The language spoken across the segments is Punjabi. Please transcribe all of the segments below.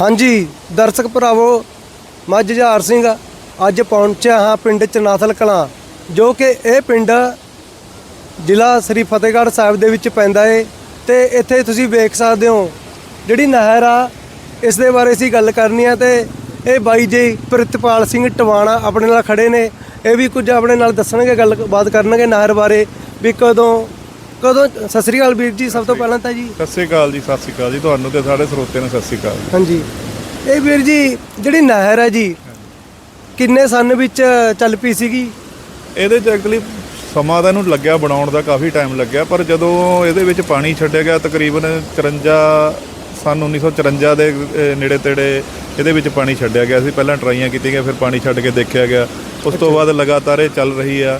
ਹਾਂਜੀ, ਦਰਸ਼ਕ ਭਰਾਵੋ, ਮੈਂ ਜੁਝਾਰ ਸਿੰਘ ਅੱਜ ਪਹੁੰਚਿਆ ਹਾਂ ਪਿੰਡ ਚਨਾਥਲ ਕਲਾਂ, ਜੋ ਕਿ ਇਹ ਪਿੰਡ ਜ਼ਿਲ੍ਹਾ ਸ੍ਰੀ ਫਤਿਹਗੜ੍ਹ ਸਾਹਿਬ ਦੇ ਵਿੱਚ ਪੈਂਦਾ ਏ। ਤੇ ਇੱਥੇ ਤੁਸੀਂ ਵੇਖ ਸਕਦੇ ਹੋ, ਜਿਹੜੀ ਨਹਿਰ ਆ, ਇਸ ਦੇ ਬਾਰੇ ਅਸੀਂ ਗੱਲ ਕਰਨੀ ਆ ਤੇ ਇਹ ਬਾਈ ਜੀ ਪ੍ਰਿਤਪਾਲ ਸਿੰਘ ਟਵਾਣਾ ਆਪਣੇ ਨਾਲ ਖੜੇ ਨੇ। ਇਹ ਵੀ ਕੁਝ ਆਪਣੇ ਨਾਲ ਦੱਸਣਗੇ, ਗੱਲਬਾਤ ਕਰਨਗੇ ਨਹਿਰ ਬਾਰੇ ਵੀ ਕਦੋਂ ਕਦੋਂ? ਸਤਿ ਸ੍ਰੀ ਅਕਾਲ ਵੀਰ ਜੀ ਸਭ ਤੋਂ ਪਹਿਲਾਂ ਤਾਂ ਜੀ। ਸਤਿ ਸ੍ਰੀ ਅਕਾਲ ਜੀ ਸਤਿ ਸ੍ਰੀ ਅਕਾਲ ਜੀ ਤੁਹਾਨੂੰ ਤੇ ਸਾਡੇ ਸਰੋਤੇ ਨੂੰ ਸਤਿ ਸ੍ਰੀ ਅਕਾਲ ਹਾਂਜੀ। ਇਹ ਵੀਰ ਜੀ ਜਿਹੜੀ ਨਹਿਰ ਹੈ ਜੀ ਕਿੰਨੇ ਸਨ ਵਿੱਚ ਚੱਲ ਪਈ ਸੀਗੀ? ਇਹਦੇ ਚ ਐਕਚੁਅਲੀ ਸਮਾਂ ਤਾਂ ਇਹਨੂੰ ਲੱਗਿਆ ਬਣਾਉਣ ਦਾ ਕਾਫੀ ਟਾਈਮ ਲੱਗਿਆ ਪਰ ਜਦੋਂ ਇਹਦੇ ਵਿੱਚ ਪਾਣੀ ਛੱਡਿਆ ਗਿਆ ਤਕਰੀਬਨ 54 ਸਨ 1954 ਦੇ ਨੇੜੇ ਤੇੜੇ ਇਹਦੇ ਵਿੱਚ ਪਾਣੀ ਛੱਡਿਆ ਗਿਆ ਸੀ। ਪਹਿਲਾਂ ਟਰਾਈਆਂ ਕੀਤੀਆਂ ਫਿਰ ਪਾਣੀ ਛੱਡ ਕੇ ਦੇਖਿਆ ਗਿਆ। ਉਸ ਤੋਂ ਬਾਅਦ ਲਗਾਤਾਰ ਇਹ ਚੱਲ ਰਹੀ ਆ।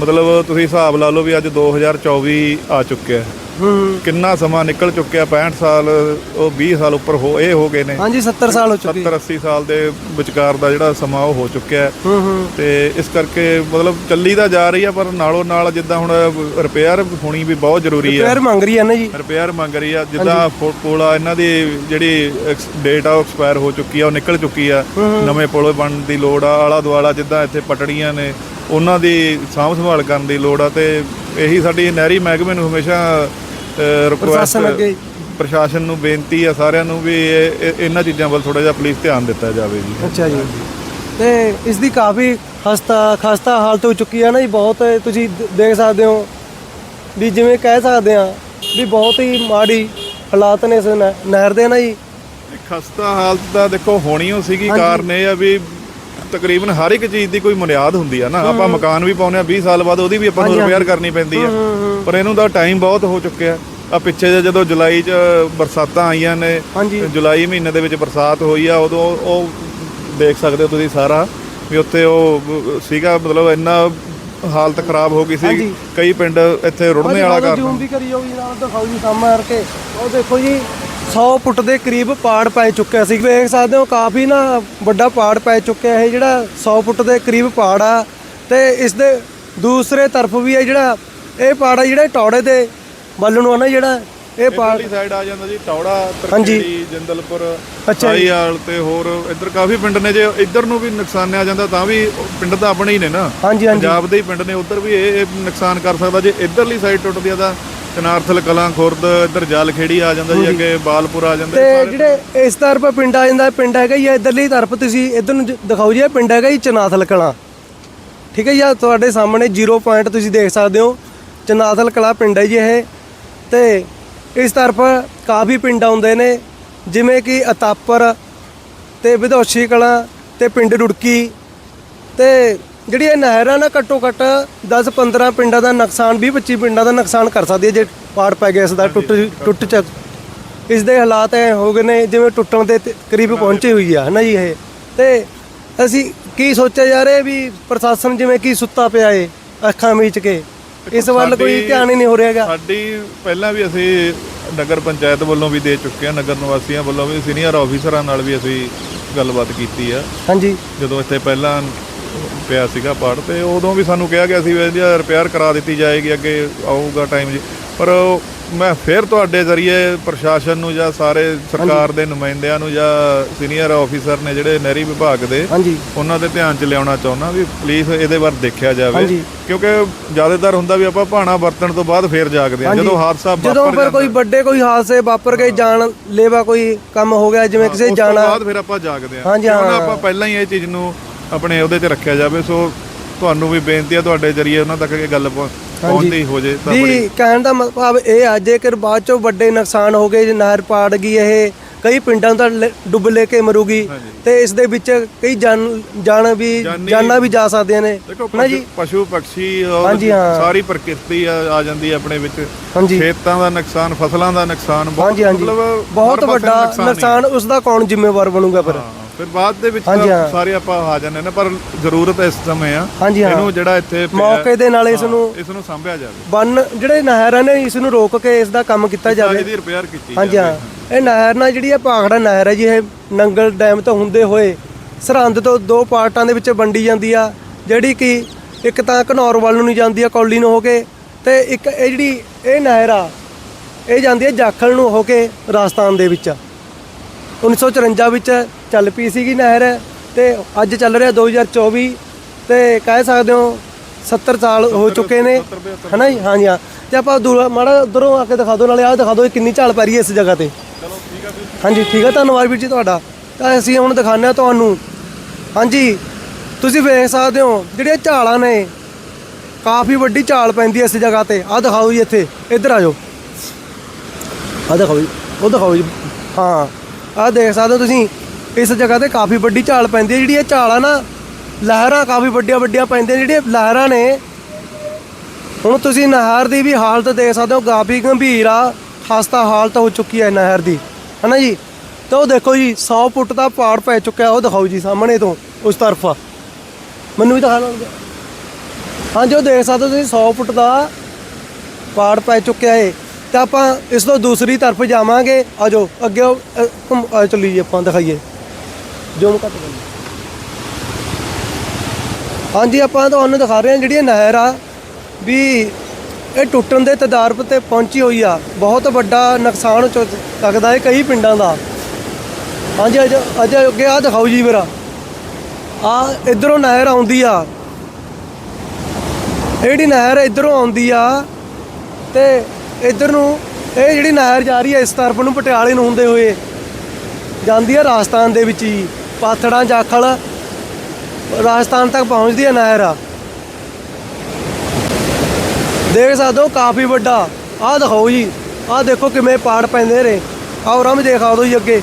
ਮਤਲਬ ਤੁਸੀਂ ਹਿਸਾਬ ਲਾ ਲਓ ਵੀ ਅੱਜ 2024 ਆ ਚੁੱਕਿਆ ਹੂੰ। ਕਿੰਨਾ ਸਮਾਂ ਨਿਕਲ ਚੁੱਕਿਆ? 65 ਸਾਲ ਉਹ 20 ਸਾਲ ਉੱਪਰ ਹੋ ਇਹ ਹੋ ਗਏ ਨੇ। ਹਾਂਜੀ 70 ਸਾਲ ਹੋ ਚੁੱਕੇ। 70 80 ਸਾਲ ਦੇ ਵਿਚਕਾਰ ਦਾ ਜਿਹੜਾ ਸਮਾਂ ਉਹ ਹੋ ਚੁੱਕਿਆ ਹੈ। ਹੂੰ ਹੂੰ। ਤੇ ਇਸ ਕਰਕੇ ਮਤਲਬ ਚੱਲੀ ਤਾਂ ਜਾ ਰਹੀ ਆ ਪਰ ਨਾਲੋਂ ਨਾਲ ਜਿੱਦਾਂ ਹੁਣ ਰਿਪੇਅਰ ਹੋਣੀ ਵੀ ਬਹੁਤ ਜ਼ਰੂਰੀ ਆ। ਰਿਪੇਅਰ ਮੰਗ ਰਹੀ ਹੈ ਨਾ ਜੀ। ਰਿਪੇਅਰ ਮੰਗ ਰਹੀ ਆ। ਜਿੱਦਾਂ ਪੁਲ ਆ ਇਹਨਾਂ ਦੀ ਜਿਹੜੀ ਡੇਟ ਆ ਐਕਸਪਾਇਰ ਹੋ ਚੁੱਕੀ ਆ ਉਹ ਨਿਕਲ ਚੁੱਕੀ ਆ। ਨਵੇਂ ਪੁਲ ਬਣਨ ਦੀ ਲੋੜ ਆ ਆਲਾ ਦੁਆਲਾ ਜਿੱਦਾਂ ਇੱਥੇ ਪਟੜੀਆਂ ਨੇ ਉਹਨਾਂ ਦੀ ਸਾਂਭ ਸੰਭਾਲ ਕਰਨ ਦੀ ਲੋੜ ਆ ਤੇ ਇਹੀ ਸਾਡੀ ਨਹਿਰੀ ਮਹਿਕਮੇ ਨੂੰ ਹਮੇਸ਼ਾ ਰਿਕੁਐਸਟ ਪ੍ਰਸ਼ਾਸਨ ਨੂੰ ਬੇਨਤੀ ਆ ਸਾਰਿਆਂ ਨੂੰ ਵੀ ਇਹ- ਇਹ- ਇਹਨਾਂ ਚੀਜ਼ਾਂ ਵੱਲ ਥੋੜਾ ਜਿਹਾ ਪਲੀਜ਼ ਧਿਆਨ ਦਿੱਤਾ ਜਾਵੇ ਜੀ। ਅੱਛਾ ਜੀ। ਤੇ ਇਸ ਦੀ ਕਾਫੀ ਖਸਤਾ ਖਸਤਾ ਹਾਲਤ ਹੋ ਚੁੱਕੀ ਹੈ ਨਾ ਜੀ ਬਹੁਤ। ਤੁਸੀਂ ਦ- ਦੇਖ ਸਕਦੇ ਹੋ ਵੀ ਜਿਵੇਂ ਕਹਿ ਸਕਦੇ ਆ ਵੀ ਬਹੁਤ ਹੀ ਮਾੜੀ ਹਾਲਾਤ ਨੇ ਇਸ ਨਹਿ- ਨਹਿਰ ਦੇ ਨਾ ਜੀ। ਖਸਤਾ ਹਾਲਤ ਤਾਂ ਦੇਖੋ ਹੋਣੀ ਓ ਸੀਗੀ। ਕਾਰਨ ਇਹ ਆ ਵੀ ਤਕਰੀਬਨ ਹਰ ਇੱਕ ਚੀਜ਼ ਦੀ ਕੋਈ ਬੁਨਿਆਦ ਹੁੰਦੀ ਆ ਨਾ। ਆਪਾਂ ਮਕਾਨ ਵੀ ਪਾਉਂਦੇ ਆ 20 ਸਾਲ ਬਾਅਦ ਉਹਦੀ ਵੀ ਆਪਾਂ ਨੂੰ ਰਿਪੇਅਰ ਕਰਨੀ ਪੈਂਦੀ ਆ। ਪਰ ਇਹਨੂੰ ਤਾਂ ਟਾਈਮ ਬਹੁਤ ਹੋ ਚੁੱਕਿਆ। ਆ ਪਿੱਛੇ ਜਿਹੇ ਜਦੋਂ ਜੁਲਾਈ 'ਚ ਬਰਸਾਤਾਂ ਆਈਆਂ ਨੇ ਜੁਲਾਈ ਮਹੀਨੇ ਦੇ ਵਿੱਚ ਬਰਸਾਤ ਹੋਈ ਆ ਉਦੋਂ ਉਹ ਦੇਖ ਸਕਦੇ ਹੋ ਤੁਸੀਂ ਸਾਰਾ ਵੀ ਉੱਥੇ ਉਹ ਸੀਗਾ ਮਤਲਬ ਇੰਨਾ ਹਾਲਤ ਖਰਾਬ ਹੋ ਗਈ ਸੀ। ਕਈ ਪਿੰਡ ਇੱਥੇ ਰੁੜਨੇ ਵਾਲਾ ਕਾਰਨ ਜੂਮ ਵੀ ਕਰੀ ਜਾਓ ਜੀ ਨਾਲ ਦਿਖਾਓ ਜੀ ਸਾਹਮਣੇ ਕਰਕੇ ਉਹ ਦੇਖੋ ਜੀ 100 ਫੁੱਟ ਦੇ ਕਰੀਬ ਪਾੜ ਪੈ ਚੁੱਕਿਆ ਸੀ। ਵੇਖ ਸਕਦੇ ਹੋ ਕਾਫੀ ਨਾ ਵੱਡਾ ਪਾੜ ਪੈ ਚੁੱਕਿਆ ਇਹ ਜਿਹੜਾ 100 ਫੁੱਟ ਦੇ ਕਰੀਬ ਪਾੜ ਆ। ਤੇ ਇਸ ਦੇ ਦੂਸਰੇ ਤਰਫ ਵੀ ਹੈ ਜਿਹੜਾ ਇਹ ਪਾੜ ਆ ਜਿਹੜਾ ਟੌੜੇ ਦੇ ਵੱਲ ਨੂੰ ਆ ਨਾ ਜਿਹੜਾ ਇਹ ਪਾੜ ਸਾਈਡ ਆ ਜਾਂਦਾ ਜੀ ਟੌੜਾ। ਤਰਕੇੜੀ ਜਿੰਦਲਪੁਰ। ਹਾਈਆਲ ਤੇ ਹੋਰ ਇੱਧਰ ਕਾਫੀ ਪਿੰਡ ਨੇ ਜੇ ਇੱਧਰ ਨੂੰ ਵੀ ਨੁਕਸਾਨਿਆ ਜਾਂਦਾ ਤਾਂ ਵੀ ਪਿੰਡ ਤਾਂ ਆਪਣੇ ਹੀ ਨੇ ਨਾ। ਪੰਜਾਬ ਦੇ ਹੀ ਪਿੰਡ ਨੇ ਉੱਧਰ ਵੀ ਇਹ ਨੁਕਸਾਨ ਕਰ ਸਕਦਾ। ਜੇ ਇੱਧਰਲੀ ਸਾਈਡ ਟੁੱਟਦੀ ਆ ਤਾਂ ਚਨਾਰਥਲ ਕਲਾਂ ਖੁਰਦ ਇੱਧਰ ਜਾਲਖੇੜੀ ਆ ਜਾਂਦਾ ਜੀ ਅੱਗੇ ਬਾਲਪੁਰ ਆ ਜਾਂਦਾ ਤੇ ਜਿਹੜੇ ਇਸ ਤਰਫ ਪਿੰਡ ਆ ਜਾਂਦਾ ਪਿੰਡ ਹੈਗਾ ਹੀ ਆ ਇਧਰਲੀ ਤਰਫ ਤੁਸੀਂ ਇਧਰ ਨੂੰ ਜ- ਦਿਖਾਓ ਜੀ ਇਹ ਪਿੰਡ ਹੈਗਾ ਹੀ ਚਨਾਥਲ ਕਲਾਂ। ਠੀਕ ਹੈ ਜੀ ਤੁਹਾਡੇ ਸਾਹਮਣੇ 0 ਪੁਆਇੰਟ ਤੁਸੀਂ ਦੇਖ ਸਕਦੇ ਹੋ ਚਨਾਥਲ ਕਲਾਂ ਪਿੰਡ ਹੈ ਜੀ ਇਹ। ਤੇ ਇਸ ਤਰਫ ਕਾਫੀ ਪਿੰਡ ਆਉਂਦੇ ਨੇ ਜਿਵੇਂ ਕਿ ਅਤਾਪਰ ਤੇ ਵਿਧੋਸ਼ੀ ਕਲਾਂ ਤੇ ਪਿੰਡ ਰੁੜਕੀ ਤੇ ਜਿਹੜੀ ਇਹ ਨਹਿਰ ਆ ਨਾ ਘੱਟੋ ਘੱਟ 10 15 ਪਿੰਡਾਂ ਦਾ ਨੁਕਸਾਨ 20 25 ਪਿੰਡਾਂ ਦਾ ਨੁਕਸਾਨ ਕਰ ਸਕਦੀ ਹੈ ਜੇ ਪਾੜ ਪੈ ਗਿਆ ਇਸ ਦਾ ਟੁੱਟ ਟੁੱਟ ਚ। ਇਸ ਦੇ ਹਾਲਾਤ ਐ ਹੋ ਗਏ ਨੇ ਜਿਵੇਂ ਟੁੱਟਣ ਦੇ ਕਰੀਬ ਪਹੁੰਚੀ ਹੋਈ ਆ ਹਨਾ ਜੀ ਇਹ? ਤੇ ਅਸੀਂ ਕੀ ਸੋਚਿਆ ਜਾ ਰਿਹਾ ਵੀ ਪ੍ਰਸ਼ਾਸਨ ਜਿਵੇਂ ਕੀ ਸੁੱਤਾ ਪਿਆ ਏ ਅੱਖਾਂ ਮੀਚ ਕੇ? ਇਸ ਵੱਲ ਕੋਈ ਧਿਆਨ ਹੀ ਨਹੀਂ ਹੋ ਰਿਹਾਗਾ ਸਾਡੀ ਪਹਿਲਾਂ ਵੀ ਅਸੀਂ ਨਗਰ ਪੰਚਾਇਤ ਵੱਲੋਂ ਵੀ ਦੇ ਚੁੱਕੇ ਆ ਨਗਰ ਨਿਵਾਸੀਆਂ ਵੱਲੋਂ ਵੀ ਸੀਨੀਅਰ ਆਫੀਸਰਾਂ ਨਾਲ ਵੀ ਅਸੀਂ ਗੱਲਬਾਤ ਕੀਤੀ ਆ। ਹਾਂਜੀ। ਜਦੋਂ ਇੱਥੇ ਪਹਿਲਾਂ ਪਿਆ ਸੀਗਾ ਪਾੜ ਤੇ ਉਦੋਂ ਵੀ ਸਾਨੂੰ ਕਿਹਾ ਗਿਆ ਸੀ ਵੀ ਇਹਦੀ ਰਿਪੇਅਰ ਕਰਾ ਦਿੱਤੀ ਜਾਏਗੀ ਅੱਗੇ ਆਊਗਾ ਟਾਈਮ ਜੀ। ਪਰ ਮੈਂ ਫਿਰ ਤੁਹਾਡੇ ਜ਼ਰੀਏ ਪ੍ਰਸ਼ਾਸਨ ਨੂੰ ਜਾਂ ਸਾਰੇ ਸਰਕਾਰ ਦੇ ਨੁਮਾਇੰਦਿਆਂ ਨੂੰ ਜਾਂ ਸੀਨੀਅਰ ਆਫੀਸਰ ਨੇ ਜਿਹੜੇ ਨਹਿਰੀ ਵਿਭਾਗ ਦੇ ਉਹਨਾਂ ਦੇ ਧਿਆਨ 'ਚ ਲਿਆਉਣਾ ਚਾਹੁੰਦਾ ਵੀ ਪਲੀਜ਼ ਇਹਦੇ ਵੱਲ ਦੇਖਿਆ ਜਾਵੇ। ਕਿਉਂਕਿ ਜ਼ਿਆਦਾਤਰ ਹੁੰਦਾ ਵੀ ਆਪਾਂ ਭਾਣਾ ਵਰਤਣ ਤੋਂ ਬਾਅਦ ਫੇਰ ਜਾਗਦੇ ਹਾਂ। ਜਦੋਂ ਹਾਦਸਾ ਜਦੋਂ ਵਾਪਰ ਫਿਰ ਕੋਈ ਵੱਡੇ ਕੋਈ ਹਾਦਸੇ ਵਾਪਰ ਗਏ ਜਾਨ ਲੇਵਾ ਕੋਈ ਕੰਮ ਹੋ ਗਿਆ ਜਿਵੇਂ ਕਿਸੇ ਉਸ ਤੋਂ ਜਾਣਾ ਬਾਅਦ ਫਿਰ ਆਪਾਂ ਜਾਗਦੇ ਹਾਂ। ਹਾਂਜੀ, ਹਾਂ। ਆਪਾਂ ਪਹਿਲਾਂ ਹੀ ਇਹ ਚੀਜ਼ ਨੂੰ ਆਪਣੇ ਉਹਦੇ 'ਚ ਰੱਖਿਆ ਜਾਵੇ ਸੋ ਤੁਹਾਨੂੰ ਵੀ ਬੇਨਤੀ ਹੈ ਤੁਹਾਡੇ ਜਰੀਏ ਉਹਨਾਂ ਤੱਕ ਇਹ ਗੱਲ ਪਹੁੰ- ਪਹੁੰਚਦੀ ਹੋ ਜੇ ਤਾਂ ਬੜੀ ਕਹਿਣ ਦਾ ਮਤਲਬ ਇਹ ਆ ਜੇਕਰ ਬਾਅਦ ਚੋਂ ਵੱਡੇ ਨੁਕਸਾਨ ਹੋ ਗਏ ਜੇ ਨਹਿਰ ਪਾੜ ਗਈ ਇਹ ਕਈ ਪਿੰਡਾਂ ਦਾ ਡੁੱਬ ਲੈ ਕੇ ਮਰੂਗੀ। ਤੇ ਇਸ ਦੇ ਵਿੱਚ ਕਈ ਜਾਨ ਜਾਨ ਵੀ ਜਾਨੀ- ਵੀ ਜਾ ਸਕਦੀਆਂ ਨੇ। ਨਾ ਜੀ? ਪਸ਼ੂ- ਪੰਛੀ। ਸਾਰੀ ਪ੍ਰਕਿਰਤੀ ਆ ਜਾਂਦੀ ਹੈ ਆਪਣੇ ਵਿੱਚ। ਖੇਤਾਂ ਦਾ ਨੁਕਸਾਨ ਫਸਲਾਂ ਦਾ ਨੁਕਸਾਨ ਬਹੁਤ ਮਤਲਬ ਬਹੁਤ ਵੱਡਾ ਨੁਕਸਾਨ ਉਸ ਦਾ ਕੌਣ ਜ਼ਿੰਮੇਵਾਰ ਬਣੂਗਾ ਫਿਰ? ਫਿਰ ਬਾਅਦ ਦੇ ਵਿੱਚ ਹਾਂਜੀ, ਤਾਂ ਹਾਂ। ਸਾਰੇ ਆਪਾਂ ਆ ਜਾਂਦੇ ਨੇ ਪਰ ਜ਼ਰੂਰਤ ਇਸ ਸਮੇਂ ਆ। ਹਾਂਜੀ ਹਾਂ। ਇਹਨੂੰ ਜਿਹੜਾ ਇੱਥੇ ਪਿਆ- ਮੌਕੇ ਦੇ ਨਾਲ ਇਸ ਨੂੰ ਇਸ ਨੂੰ ਸੰਭਿਆ ਜਾਵੇ। ਬੰਨ ਜਿਹੜੇ ਨਹਿਰਾਂ ਨੇ ਇਸ ਨੂੰ ਰੋਕ ਕੇ ਇਸ ਦਾ ਕੰਮ ਕੀਤਾ ਜਾਵੇ। ਇਹਦੀ ਰਿਪੇਅਰ ਕੀਤੀ ਹਾਂਜੀ ਹਾਂ। ਇਹ ਨਹਿਰ ਨਾਲ ਜਿਹੜੀ ਇਹ ਭਾਖੜਾ ਨਹਿਰ ਹੈ ਜੀ ਇਹ ਨੰਗਲ ਡੈਮ ਤੋਂ ਹੁੰਦੇ ਹੋਏ ਸਰਹੰਦ ਤੋਂ ਦੋ ਪਾਰਟਾਂ ਦੇ ਵਿੱਚ ਵੰਡੀ ਜਾਂਦੀ ਆ ਜਿਹੜੀ ਕਿ ਇੱਕ ਤਾਂ ਘਨੌਰ ਵੱਲ ਨੂੰ ਨਹੀਂ ਜਾਂਦੀ ਆ ਕੌਲੀ ਨੂੰ ਹੋ ਕੇ ਤੇ ਇੱਕ ਇਹ ਜਿਹੜੀ ਇਹ ਨਹਿਰ ਆ ਇਹ ਜਾਂਦੀ ਹੈ ਜਾਖਲ ਨੂੰ ਹੋ ਕੇ ਰਾਜਸਥਾਨ ਦੇ ਵਿੱਚ। 1954 ਵਿੱਚ ਚੱਲ ਪਈ ਸੀਗੀ ਨਹਿਰ ਤੇ ਅੱਜ ਚੱਲ ਰਿਹਾ 2024 ਤੇ ਕਹਿ ਸਕਦੇ ਹੋ 70 ਸਾਲ ਹੋ ਚੁੱਕੇ ਨੇ। ਹਨਾ ਜੀ? ਹਾਂਜੀ ਹਾਂ। ਤੇ ਆਪਾਂ ਦੂਰ ਮਾੜਾ ਉਧਰੋਂ ਆ ਕੇ ਦਿਖਾ ਦਿਓ ਨਾਲੇ ਆਹ ਦਿਖਾ ਦਿਓ ਕਿੰਨੀ ਝਾਲ ਪੈ ਰਹੀ ਹੈ ਇਸ ਜਗ੍ਹਾ ਤੇ। ਹਾਂਜੀ ਠੀਕ ਹੈ ਧੰਨਵਾਦ ਵੀਰ ਜੀ ਤੁਹਾਡਾ। ਤਾਂ ਅਸੀਂ ਹੁਣ ਹਾਂ ਤੁਹਾਨੂੰ। ਹਾਂਜੀ ਤੁਸੀਂ ਵੇਖ ਸਕਦੇ ਹੋ ਜਿਹੜੀਆਂ ਝਾਲਾਂ ਨੇ ਕਾਫੀ ਵੱਡੀ ਝਾਲ ਪੈਂਦੀ ਹੈ ਇਸ ਜਗ੍ਹਾ ਤੇ। ਆਹ ਦਿਖਾਓ ਜੀ ਇੱਥੇ। ਇੱਧਰ ਆ ਜਾਓ। ਆਹ ਦਿਖਾਓ ਜੀ। ਉਹ ਦਿਖਾਓ ਜੀ। ਹਾਂ। ਆਹ ਦੇਖ ਸਕਦੇ ਹੋ ਤੁਸੀਂ, ਇਸ ਜਗ੍ਹਾ ਤੇ ਕਾਫੀ ਵੱਡੀ ਝਾਲ ਪੈਂਦੀ ਹੈ, ਜਿਹੜੀ ਇਹ ਝਾਲ ਆ ਨਾ, ਲਹਿਰਾਂ ਕਾਫੀ ਵੱਡੀਆਂ ਵੱਡੀਆਂ ਪੈਂਦੀਆਂ ਜਿਹੜੀਆਂ ਲਹਿਰਾਂ ਨੇ। ਹੁਣ ਤੁਸੀਂ ਨਹਿਰ ਦੀ ਵੀ ਹਾਲਤ ਦੇਖ ਸਕਦੇ ਹੋ, ਕਾਫੀ ਗੰਭੀਰ ਆ, ਖਸਤਾ ਹਾਲਤ ਹੋ ਚੁੱਕੀ ਹੈ ਨਹਿਰ ਦੀ, ਹਨਾ ਜੀ? ਤਾਂ ਉਹ ਦੇਖੋ ਜੀ 100 ਫੁੱਟ ਦਾ ਪਾੜ ਪੈ ਚੁੱਕਿਆ, ਉਹ ਦਿਖਾਓ ਜੀ ਸਾਹਮਣੇ ਤੋਂ, ਉਸ ਤਰਫ। ਮੈਨੂੰ ਵੀ ਦਿਖਾ ਲਓ ਹਾਂਜੀ, ਉਹ ਦੇਖ ਸਕਦੇ ਹੋ ਤੁਸੀਂ 100 ਫੁੱਟ ਦਾ ਪਾੜ ਪੈ ਚੁੱਕਿਆ ਏ। ਤਾਂ ਆਪਾਂ ਇਸ ਤੋਂ ਦੂਸਰੀ ਤਰਫ ਜਾਵਾਂਗੇ। ਆਜੋ ਅੱਗੇ ਉਹ, ਘੁੰਮ ਚੱਲੀ ਜੀ ਆਪਾਂ ਦਿਖਾਈਏ। ਜੂਮ ਘੱਟ ਹਾਂਜੀ ਆਪਾਂ ਤੁਹਾਨੂੰ ਦਿਖਾ ਰਹੇ ਹਾਂ ਜਿਹੜੀ ਨਹਿਰ ਆ ਵੀ ਇਹ ਟੁੱਟਣ ਦੇ ਤਦਾਰਪ ਤੇ ਪਹੁੰਚੀ ਹੋਈ ਆ। ਬਹੁਤ ਵੱਡਾ ਨੁਕਸਾਨ ਹੋ ਸਕਦਾ ਹੈ ਕਈ ਪਿੰਡਾਂ ਦਾ। ਹਾਂਜੀ ਅੱਜ ਅੱਜ ਅੱਗੇ ਆ ਦਿਖਾਓ ਜੀ ਮੇਰਾ। ਆ ਇਧਰੋਂ ਨਹਿਰ ਆਉਂਦੀ ਆ। ਜਿਹੜੀ ਨਹਿਰ ਇਧਰੋਂ ਆਉਂਦੀ ਆ ਤੇ ਇੱਧਰ ਨੂੰ, ਇਹ ਜਿਹੜੀ ਨਹਿਰ ਜਾ ਰਹੀ ਹੈ, ਇਸ ਤਰਫ ਨੂੰ ਪਟਿਆਲੇ ਨੂੰ ਹੁੰਦੇ ਹੋਏ ਜਾਂਦੀ ਹੈ ਰਾਜਸਥਾਨ ਦੇ ਵਿੱਚ ਹੀ। ਪਾਥੜਾਂ, ਜਾਖਲ, ਰਾਜਸਥਾਨ ਤੱਕ ਪਹੁੰਚਦੀ ਹੈ ਨਹਿਰ। ਆ ਦੇਖ ਸਕਦੇ ਹੋ, ਕਾਫੀ ਵੱਡਾ। ਆਹ ਦਿਖਾਓ ਜੀ, ਆਹ ਦੇਖੋ ਕਿਵੇਂ ਪਾੜ ਪੈਂਦੇ ਨੇ। ਆਹ ਰਮ ਦੇਖਾ ਦਿਓ ਜੀ ਅੱਗੇ।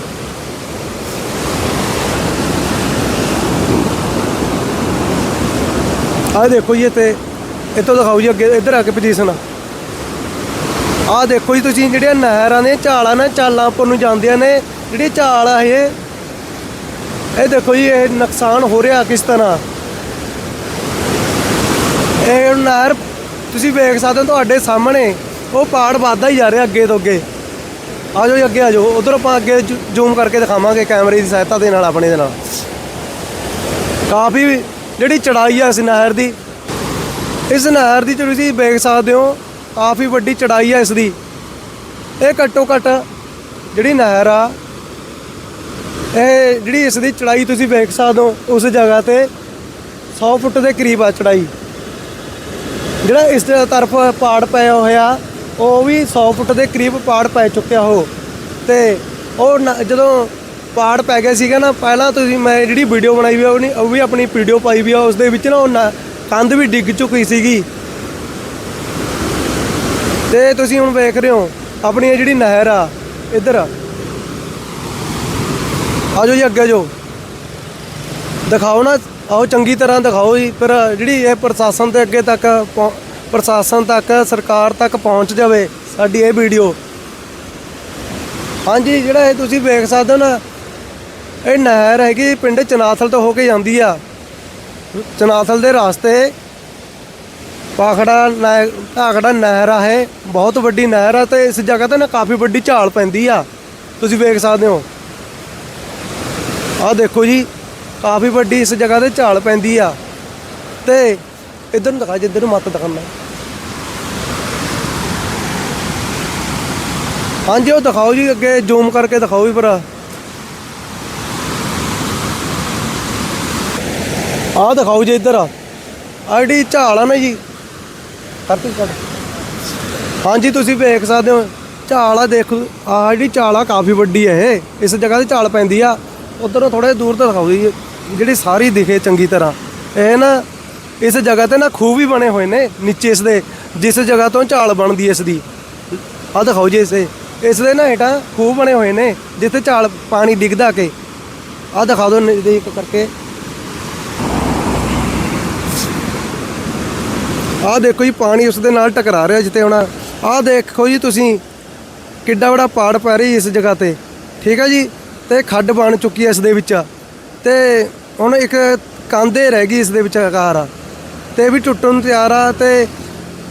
ਆਹ ਦੇਖੋ ਜੀ ਇੱਥੇ, ਇੱਥੋਂ ਦਿਖਾਓ ਜੀ ਅੱਗੇ, ਇੱਧਰ ਆ ਕੇ ਪੋਜੀਸ਼ਨ ਆਹ ਦੇਖੋ ਜੀ ਤੁਸੀਂ ਜਿਹੜੀਆਂ ਨਹਿਰਾਂ ਨੇ ਝਾਲਾਂ ਨੇ ਚਾਲਾਂ ਉੱਪਰ ਨੂੰ ਜਾਂਦੀਆਂ ਨੇ, ਜਿਹੜੀ ਝਾਲ ਆ ਇਹ ਇਹ ਦੇਖੋ ਜੀ, ਇਹ ਨੁਕਸਾਨ ਹੋ ਰਿਹਾ ਕਿਸ ਤਰ੍ਹਾਂ? ਇਹ ਨਹਿਰ ਤੁਸੀਂ ਵੇਖ ਸਕਦੇ ਹੋ ਤੁਹਾਡੇ ਸਾਹਮਣੇ, ਉਹ ਪਾੜ ਵੱਧਦਾ ਹੀ ਜਾ ਰਿਹਾ ਅੱਗੇ ਤੋਂ ਅੱਗੇ। ਆ ਜਾਓ ਜੀ ਅੱਗੇ, ਆ ਜਾਓ। ਉਧਰ ਆਪਾਂ ਅੱਗੇ ਜ਼ੂਮ ਕਰਕੇ ਦਿਖਾਵਾਂਗੇ ਕੈਮਰੇ ਦੀ ਸਹਾਇਤਾ ਦੇ ਨਾਲ, ਆਪਣੇ ਦੇ ਨਾਲ। ਕਾਫੀ ਜਿਹੜੀ ਚੜਾਈ ਆ ਇਸ ਨਹਿਰ ਦੀ, ਇਸ ਨਹਿਰ ਦੀ ਤੁਸੀਂ ਵੇਖ ਸਕਦੇ ਹੋ ਕਾਫੀ ਵੱਡੀ ਚੜਾਈ ਆ ਇਸ ਦੀ ਇਹ ਘੱਟੋ ਘੱਟ ਜਿਹੜੀ ਨਹਿਰ ਆ, ਇਹ ਜਿਹੜੀ ਇਸ ਦੀ ਚੜਾਈ ਤੁਸੀਂ ਵੇਖ ਸਕਦੇ ਹੋ, ਉਸ ਜਗ੍ਹਾ ਤੇ 100 ਫੁੱਟ ਦੇ ਕਰੀਬ ਆ ਚੜਾਈ। ਜਿਹੜਾ ਇਸ ਦੇ ਤਰਫ ਪਾੜ ਪਿਆ ਹੋਇਆ, ਉਹ ਵੀ 100 ਫੁੱਟ ਦੇ ਕਰੀਬ ਪਾੜ ਪੈ ਚੁੱਕਿਆ ਉਹ। ਤੇ ਉਹ ਨ- ਜਦੋਂ ਪਾੜ ਪੈ ਗਿਆ ਸੀਗਾ ਨਾ, ਪਹਿਲਾਂ ਤੁਸੀਂ ਮੈਂ ਜਿਹੜੀ ਵੀਡੀਓ ਬਣਾਈ ਵੀ ਆ, ਉਹ ਵੀ ਆਪਣੀ ਵੀਡੀਓ ਪਾਈ ਵੀ ਆ ਉਸ ਦੇ ਵਿੱਚ ਨਾ ਉਹ ਨ- ਕੰਧ ਵੀ ਡਿੱਗ ਚੁੱਕੀ ਸੀਗੀ। ਤੇ ਤੁਸੀਂ ਹੁਣ ਵੇਖ ਰਹੇ ਹੋ, ਆਪਣੀ ਇਹ ਜਿਹੜੀ ਨਹਿਰ ਆ, ਇੱਧਰ ਆ। ਆਜੋ ਜੀ ਅੱਗੇ ਜੋ ਦਿਖਾਓ ਨਾ, ਆਓ ਚੰਗੀ ਤਰ੍ਹਾਂ ਦਿਖਾਓ ਜੀ ਪਰ ਜਿਹੜੀ ਇਹ ਪ੍ਰਸ਼ਾਸਨ ਦੇ ਅੱਗੇ ਤੱਕ ਪਹੁੰ- ਪ੍ਰਸ਼ਾਸਨ ਤੱਕ, ਸਰਕਾਰ ਤੱਕ ਪਹੁੰਚ ਜਾਵੇ ਸਾਡੀ ਇਹ ਵੀਡੀਓ। ਹਾਂਜੀ, ਜਿਹੜਾ ਇਹ ਤੁਸੀਂ ਵੇਖ ਸਕਦੇ ਹੋ ਨਾ, ਇਹ ਨਹਿਰ ਹੈਗੀ ਪਿੰਡ ਚਨਾਥਲ ਤੋਂ ਹੋ ਕੇ ਜਾਂਦੀ ਆ। ਚਨਾਥਲ ਦੇ ਰਾਸਤੇ ਪਾਖੜਾ ਨਹਿ- ਭਾਖੜਾ ਨਹਿਰ ਆ ਇਹ, ਬਹੁਤ ਵੱਡੀ ਨਹਿਰ ਆ ਤੇ ਇਸ ਜਗ੍ਹਾ ਤੇ ਨਾ ਕਾਫੀ ਵੱਡੀ ਝਾਲ ਪੈਂਦੀ ਆ। ਤੁਸੀਂ ਵੇਖ ਸਕਦੇ ਹੋ। ਆਹ ਦੇਖੋ ਜੀ, ਕਾਫੀ ਵੱਡੀ ਇਸ ਜਗ੍ਹਾ ਤੇ ਝਾਲ ਪੈਂਦੀ ਆ। ਤੇ ਇਧਰ ਨੂੰ ਦਿਖਾ, ਜਿੱਧਰ ਨੂੰ ਮੱਤ ਦਿਖਾਉਣਾ ਹਾਂਜੀ, ਉਹ ਦਿਖਾਓ ਜੀ, ਅੱਗੇ ਜ਼ੂਮ ਕਰਕੇ ਦਿਖਾਓ ਵੀ ਭਰਾ। ਆਹ ਦਿਖਾਓ ਜੀ ਇੱਧਰ। ਆ ਆਹ ਜਿਹੜੀ ਝਾਲ ਆ ਨਾ ਜੀ ਕਰਤੀ ਕਰ ਹਾਂਜੀ, ਤੁਸੀਂ ਵੇਖ ਸਕਦੇ ਹੋ। ਝਾਲ ਆ, ਦੇਖੋ ਆਹ ਜਿਹੜੀ ਝਾਲ ਆ ਕਾਫੀ ਵੱਡੀ ਹੈ ਇਹ। ਇਸ ਜਗ੍ਹਾ ਤੇ ਝਾਲ ਪੈਂਦੀ ਆ। ਉਧਰੋਂ ਥੋੜੇ ਦੂਰ ਤੋਂ ਦਿਖਾਓ ਜੀ। ਜਿਹੜੀ ਸਾਰੀ ਦਿਖੇ ਚੰਗੀ ਤਰ੍ਹਾਂ। ਇਹ ਨਾ, ਇਸ ਜਗ੍ਹਾ ਤੇ ਨਾ ਖੂਹ ਵੀ ਬਣੇ ਹੋਏ ਨੇ ਨੀਚੇ ਇਸ ਦੇ। ਜਿਸ ਜਗ੍ਹਾ ਤੋਂ ਝਾਲ ਬਣਦੀ ਇਸ ਦੀ। ਆਹ ਦਿਖਾਓ ਜੀ ਇਸੇ। ਇਸ ਦੇ ਨਾ ਹੇਠਾਂ ਖੂਹ ਬਣੇ ਹੋਏ ਨੇ, ਜਿੱਥੇ ਝਾਲ ਪਾਣੀ ਡਿੱਗਦਾ ਕੇ। ਆਹ ਦਿਖਾ ਦਿਓ ਨਜ਼ਦੀਕ ਕਰਕੇ। ਆਹ ਦੇਖੋ ਜੀ, ਪਾਣੀ ਉਸ ਦੇ ਨਾਲ ਟਕਰਾ ਰਿਹਾ ਜਿੱਤੇ ਹੁਣ ਆਹ ਦੇਖੋ ਜੀ ਤੁਸੀਂ, ਕਿੱਡਾ ਬੜਾ ਪਾੜ ਪੈ ਰਹੀ ਇਸ ਜਗ੍ਹਾ ਤੇ। ਠੀਕ ਹੈ ਜੀ? ਤੇ ਖੱਡ ਬਣ ਚੁੱਕੀ ਹੈ ਇਸ ਦੇ ਵਿੱਚ। ਤੇ ਹੁਣ ਇੱਕ ਕਾਂਦੇ ਰਹਿ ਗਈ ਇਸ ਦੇ ਵਿੱਚ ਆਕਾਰ ਆ। ਤੇ ਇਹ ਵੀ ਟੁੱਟਣ ਨੂੰ ਤਿਆਰ ਆ ਤੇ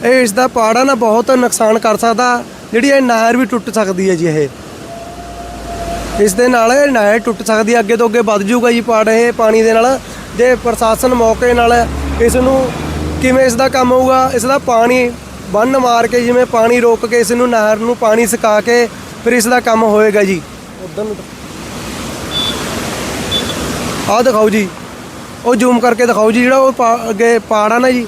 ਇਹ ਇਸ ਦਾ ਪਹਾੜਾ ਨਾ ਬਹੁਤ ਨੁਕਸਾਨ ਕਰ ਸਕਦਾ। ਜਿਹੜੀ ਇਹ ਨਹਿਰ ਵੀ ਟੁੱਟ ਸਕਦੀ ਹੈ ਜੀ ਇਹ। ਇਸ ਦੇ ਨਾਲ ਇਹ ਨਹਿਰ ਟੁੱਟ ਸਕਦੀ ਹੈ ਅੱਗੇ ਤੋਂ ਅੱਗੇ ਵੱਧ ਜਾਊਗਾ ਜੀ ਪਾੜ ਇਹ ਪਾਣੀ ਦੇ ਨਾਲ। ਜੇ ਪ੍ਰਸ਼ਾਸਨ ਮੌਕੇ ਨਾਲ ਇਸ ਨੂੰ ਕਿਵੇਂ ਇਸ ਦਾ ਕੰਮ ਹੋਊਗਾ? ਇਸ ਦਾ ਪਾਣੀ ਬੰਨ ਮਾਰ ਕੇ ਜਿਵੇਂ ਪਾਣੀ ਰੋਕ ਕੇ ਇਸ ਨੂੰ ਨਹਿਰ ਨੂੰ ਪਾਣੀ ਸੁਕਾ ਕੇ ਫਿਰ ਇਸ ਦਾ ਕੰਮ ਹੋਏਗਾ ਜੀ। ਉਧਰ ਨੂੰ ਆਹ ਦਿਖਾਓ ਜੀ। ਉਹ ਜ਼ੂਮ ਕਰਕੇ ਦਿਖਾਓ ਜੀ ਜਿਹੜਾ ਉਹ ਅੱਗੇ ਪਾੜ ਆ ਨਾ ਜੀ।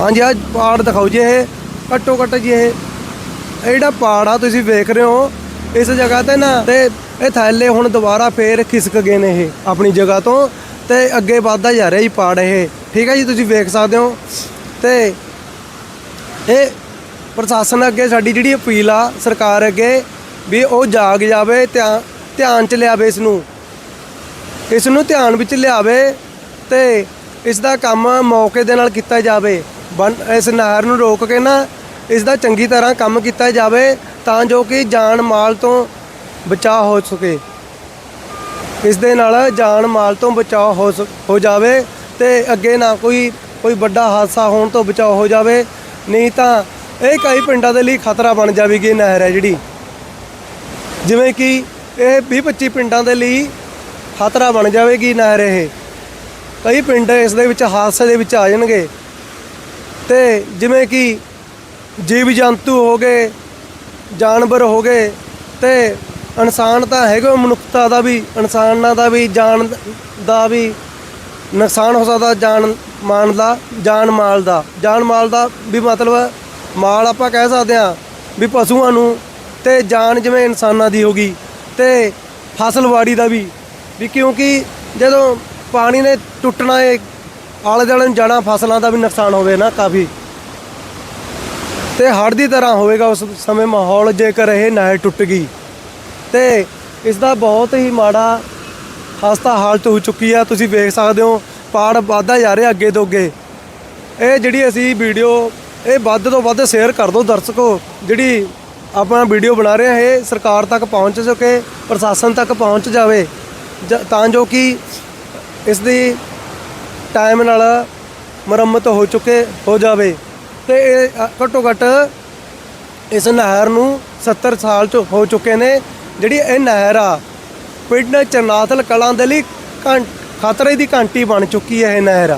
ਹਾਂਜੀ ਆ ਪਾੜ ਦਿਖਾਓ ਜੀ ਇਹ। ਘੱਟੋ ਘੱਟ ਜੀ ਇਹ। ਇਹ ਜਿਹੜਾ ਪਾੜ ਆ ਤੁਸੀਂ ਵੇਖ ਰਹੇ ਹੋ ਇਸ ਜਗ੍ਹਾ ਤੇ ਨਾ ਤੇ ਇਹ ਥੈਲੇ ਹੁਣ ਦੁਬਾਰਾ ਫੇਰ ਖਿਸਕ ਗਏ ਨੇ ਇਹ ਆਪਣੀ ਜਗ੍ਹਾ ਤੋਂ। ਤੇ ਅੱਗੇ ਵੱਧਦਾ ਜਾ ਰਿਹਾ ਜੀ ਪਾੜ ਇਹ। ਠੀਕ ਹੈ ਜੀ, ਤੁਸੀਂ ਵੇਖ ਸਕਦੇ ਹੋ। ਤੇ ਇਹ ਪ੍ਰਸ਼ਾਸਨ ਅੱਗੇ ਸਾਡੀ ਜਿਹੜੀ ਅਪੀਲ ਆ, ਸਰਕਾਰ ਅੱਗੇ ਵੀ ਉਹ ਜਾਗ ਜਾਵੇ ਧਿਆਨ ਧਿਆਨ ਚ ਲਿਆਵੇ ਇਸ ਨੂੰ ਇਸ ਨੂੰ ਧਿਆਨ ਵਿੱਚ ਲਿਆਵੇ ਤੇ ਇਸ ਦਾ ਕੰਮ ਮੌਕੇ ਦੇ ਨਾਲ ਕੀਤਾ ਜਾਵੇ। ਬੰਨ- ਇਸ ਨਹਿਰ ਨੂੰ ਰੋਕ ਕੇ ਨਾ ਇਸ ਦਾ ਚੰਗੀ ਤਰ੍ਹਾਂ ਕੰਮ ਕੀਤਾ ਜਾਵੇ ਤਾਂ ਜੋ ਕਿ ਜਾਨ ਮਾਲ ਤੋਂ ਬਚਾਅ ਹੋ ਸਕੇ। ਇਸ ਦੇ ਨਾਲ ਜਾਨ ਮਾਲ ਤੋਂ ਬਚਾਅ ਹੋ ਸ- ਹੋ ਜਾਵੇ ਤੇ ਅੱਗੇ ਨਾ ਕੋਈ ਕੋਈ ਵੱਡਾ ਹਾਦਸਾ ਹੋਣ ਤੋਂ ਬਚਾਅ ਹੋ ਜਾਵੇ। ਨਹੀਂ ਤਾਂ ਇਹ ਕਈ ਪਿੰਡਾਂ ਦੇ ਲਈ ਖਤਰਾ ਬਣ ਜਾਵੇਗੀ ਇਹ ਨਹਿਰ ਹੈ ਜਿਹੜੀ। ਜਿਵੇਂ ਕਿ ਇਹ 20 25 ਪਿੰਡਾਂ ਦੇ ਲਈ ਖਤਰਾ ਬਣ ਜਾਵੇਗੀ ਨਹਿਰ ਇਹ। ਕਈ ਪਿੰਡ ਇਸ ਦੇ ਵਿੱਚ ਹਾਦਸੇ ਦੇ ਵਿੱਚ ਆ ਜਾਣਗੇ। ਤੇ ਜਿਵੇਂ ਕਿ ਜੀਵ ਜੰਤੂ ਹੋ ਗਏ, ਜਾਨਵਰ ਹੋ ਗਏ ਤੇ ਇਨਸਾਨ ਤਾਂ ਹੈਗਾ, ਮਨੁੱਖਤਾ ਦਾ ਵੀ, ਇਨਸਾਨਾਂ ਦਾ ਵੀ, ਜਾਨ ਦਾ ਵੀ, ਨੁਕਸਾਨ ਹੋ ਸਕਦਾ ਜਾਨ ਮਾਨ ਦਾ, ਜਾਨ ਮਾਲ ਦਾ। ਜਾਨ ਮਾਲ ਦਾ ਵੀ ਮਤਲਬ ਮਾਲ ਆਪਾਂ ਕਹਿ ਸਕਦੇ ਹਾਂ ਵੀ ਪਸ਼ੂਆਂ ਨੂੰ ਤੇ ਜਾਨ ਜਿਵੇਂ ਇਨਸਾਨਾਂ ਦੀ ਹੋਗੀ ਤੇ ਫਸਲਵਾੜੀ ਦਾ ਵੀ। ਵੀ ਕਿਉਂਕਿ ਜਦੋਂ ਪਾਣੀ ਨੇ ਟੁੱਟਣਾ ਹੈ ਆਲੇ ਦੁਆਲੇ ਨੂੰ ਜਾਣਾ, ਫਸਲਾਂ ਦਾ ਵੀ ਨੁਕਸਾਨ ਹੋਵੇ ਨਾ ਕਾਫੀ। ਤੇ ਹੜ੍ਹ ਦੀ ਤਰ੍ਹਾਂ ਹੋਵੇਗਾ ਉਸ ਸਮੇਂ ਮਾਹੌਲ ਜੇਕਰ ਇਹ ਨਹਿਰ ਟੁੱਟ ਗਈ। ਤੇ ਇਸ ਦਾ ਬਹੁਤ ਹੀ ਮਾੜਾ ਖਸਤਾ ਹਾਲਤ ਹੋ ਚੁੱਕੀ ਆ। ਤੁਸੀਂ ਵੇਖ ਸਕਦੇ ਹੋ ਪਾੜ ਵੱਧਦਾ ਜਾ ਰਿਹਾ ਅੱਗੇ ਤੋਂ ਅੱਗੇ। ਇਹ ਜਿਹੜੀ ਅਸੀਂ ਵੀਡੀਓ ਇਹ ਵੱਧ ਤੋਂ ਵੱਧ ਸ਼ੇਅਰ ਕਰ ਦਿਓ ਦਰਸ਼ਕੋ। ਜਿਹੜੀ ਆਪਣਾ ਵੀਡੀਓ ਬਣਾ ਰਹੇ ਹਾਂ ਇਹ ਸਰਕਾਰ ਤੱਕ ਪਹੁੰਚ ਸਕੇ, ਪ੍ਰਸ਼ਾਸਨ ਤੱਕ ਪਹੁੰਚ ਜਾਵੇ। ਜ- ਤਾਂ ਜੋ ਕਿ ਇਸ ਦੀ ਟਾਈਮ ਨਾਲ ਮੁਰੰਮਤ ਹੋ ਚੁੱਕੇ, ਹੋ ਜਾਵੇ। ਤੇ ਇਹ ਘੱਟੋ ਘੱਟ ਇਸ ਨਹਿਰ ਨੂੰ 70 ਸਾਲ ਚ ਹੋ ਚੁੱਕੇ ਨੇ। ਜਿਹੜੀ ਇਹ ਨਹਿਰ ਆ, ਪਿੰਡ ਚਰਨਾਥਲ ਕਲਾਂ ਦੇ ਲਈ ਘੰ- ਖਤਰੇ ਦੀ ਘੰਟੀ ਬਣ ਚੁੱਕੀ ਹੈ ਇਹ ਨਹਿਰ